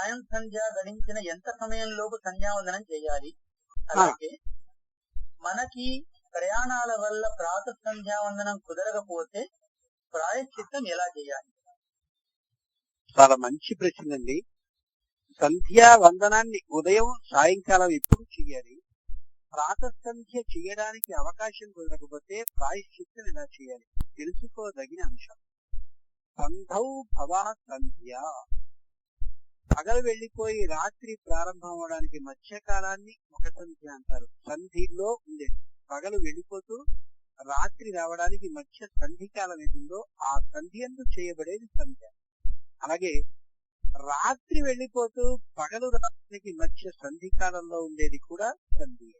సాయం సంధ్య గడించిన ఎంత సమయంలోపు సంధ్యావందనం చేయాలి? అలాగే మనకి ప్రయాణాల వల్ల ప్రాత సంధ్యావందనం కుదరకపోతే ప్రాయశ్చిత్తం ఎలా చేయాలి? చాలా మంచి ప్రశ్న అండి. సంధ్యా వందనాన్ని ఉదయం సాయంకాలం ఎప్పుడు చేయాలి? ప్రాత సంధ్య చేయడానికి అవకాశం కుదరకపోతే ప్రాయశ్చిత్తం ఎలా చేయాలి? తెలుసుకోదగిన అంశం. సంధౌ భవ సంధ్య. పగలు వెళ్ళిపోయి రాత్రి ప్రారంభం అవడానికి మధ్యకాలాన్ని ఒక సంధ్య అంటారు. సంధిలో ఉండేది పగలు వెళ్ళిపోతూ రాత్రి రావడానికి మధ్య సంధి కాలం ఏదిందో ఆ సంధి అందు చేయబడేది సంధ్య. అలాగే రాత్రి వెళ్ళిపోతూ పగలు రాత్రికి మధ్య సంధి కాలంలో ఉండేది కూడా సంధి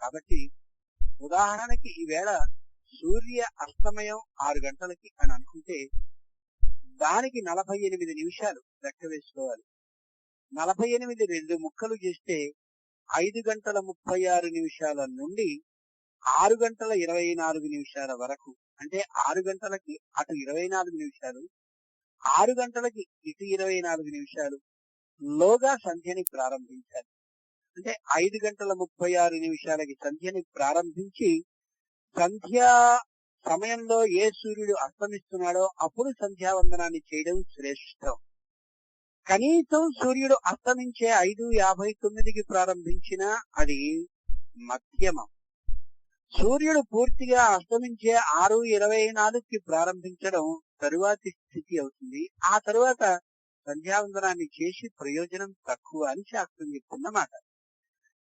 కాబట్టి ఉదాహరణకి ఈవేళ సూర్య అస్తమయం ఆరు గంటలకి అని అనుకుంటే దానికి నలభై ఎనిమిది నిమిషాలు లెక్క వేసుకోవాలి. నలభై ఎనిమిది రెండు ముక్కలు చేస్తే ఐదు గంటల ముప్పై ఆరు నిమిషాల నుండి ఆరు గంటల ఇరవై నాలుగు నిమిషాల వరకు. అంటే ఆరు గంటలకి అటు ఇరవై నాలుగు నిమిషాలు ఆరు గంటలకి ఇటు ఇరవై నాలుగు నిమిషాలు లోగా సంధ్యని ప్రారంభించాలి. అంటే ఐదు గంటల ముప్పై ఆరు నిమిషాలకి సంధ్యని ప్రారంభించి సంధ్యా సమయంలో ఏ సూర్యుడు అస్తమిస్తున్నాడో అప్పుడు సంధ్యావందనాన్ని చేయడం శ్రేష్టం. కనీసం సూర్యుడు అస్తమించే ఐదు యాభై తొమ్మిదికి ప్రారంభించినా అది మధ్యమం. సూర్యుడు పూర్తిగా అస్తమించే ఆరు ఇరవై నాలుగుకి ప్రారంభించడం తరువాతి స్థితి అవుతుంది. ఆ తరువాత సంధ్యావందనాన్ని చేసి ప్రయోజనం తక్కువ అని శాస్త్రం చెప్తుందన్నమాట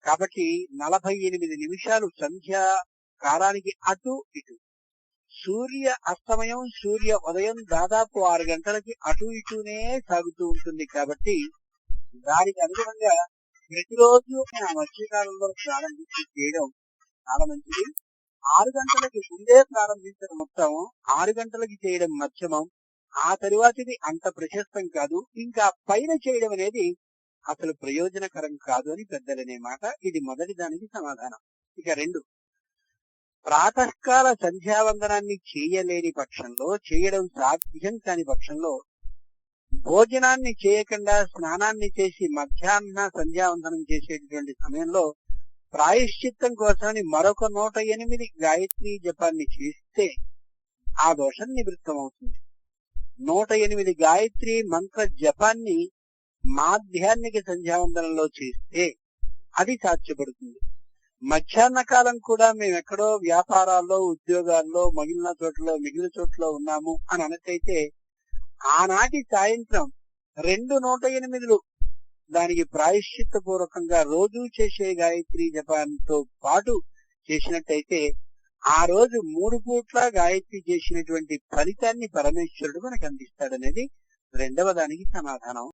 కాబట్టి నలభై ఎనిమిది నిమిషాలు సంధ్యా కాలానికి అటు ఇటు. సూర్య అస్తమయం సూర్య ఉదయం దాదాపు ఆరు గంటలకి అటు ఇటునే సాగుతూ ఉంటుంది కాబట్టి దానికి అనుగుణంగా ప్రతిరోజు ఆ మధ్యకాలంలో ప్రారంభించి చేయడం చాలా మంచిది. ఆరు గంటలకి ముందే ప్రారంభించడం మొత్తం ఆరు గంటలకి చేయడం మధ్యమం. ఆ తరువాతిది అంత ప్రశస్తం కాదు. ఇంకా పైన చేయడం అనేది అసలు ప్రయోజనకరం కాదు అని పెద్దలనే మాట. ఇది మొదటి దానికి సమాధానం. ఇక రెండు. ప్రాతకాల సంధ్యావందనాన్ని చేయలేని పక్షంలో చేయడం సాధ్యం కాని పక్షంలో భోజనాన్ని చేయకుండా స్నానాన్ని చేసి మధ్యాహ్న సంధ్యావందనం చేసేటటువంటి సమయంలో ప్రాయశ్చిత్తం కోసమని మరొక నూట ఎనిమిది గాయత్రి జపాన్ని చేస్తే ఆ దోషం నివృత్తం అవుతుంది నూట ఎనిమిది గాయత్రి మంత్ర జపాన్ని మాధ్యాన్నిక సంధ్యావందనంలో చేస్తే అది సాధ్యపడుతుంది. మధ్యాహ్న కాలం కూడా మేము ఎక్కడో వ్యాపారాల్లో ఉద్యోగాల్లో మిగిలిన చోట్ల మిగిలిన చోట్ల ఉన్నాము అని అనకైతే ఆనాటి సాయంత్రం రెండు నూట ఎనిమిదిలు దానికి ప్రాయశ్చిత్త పూర్వకంగా రోజు చేసే గాయత్రి జపాన్తో పాటు చేసినట్టయితే ఆ రోజు మూడు పూట్ల గాయత్రి చేసినటువంటి ఫలితాన్ని పరమేశ్వరుడు మనకు అందిస్తాడనేది రెండవ దానికి సమాధానం.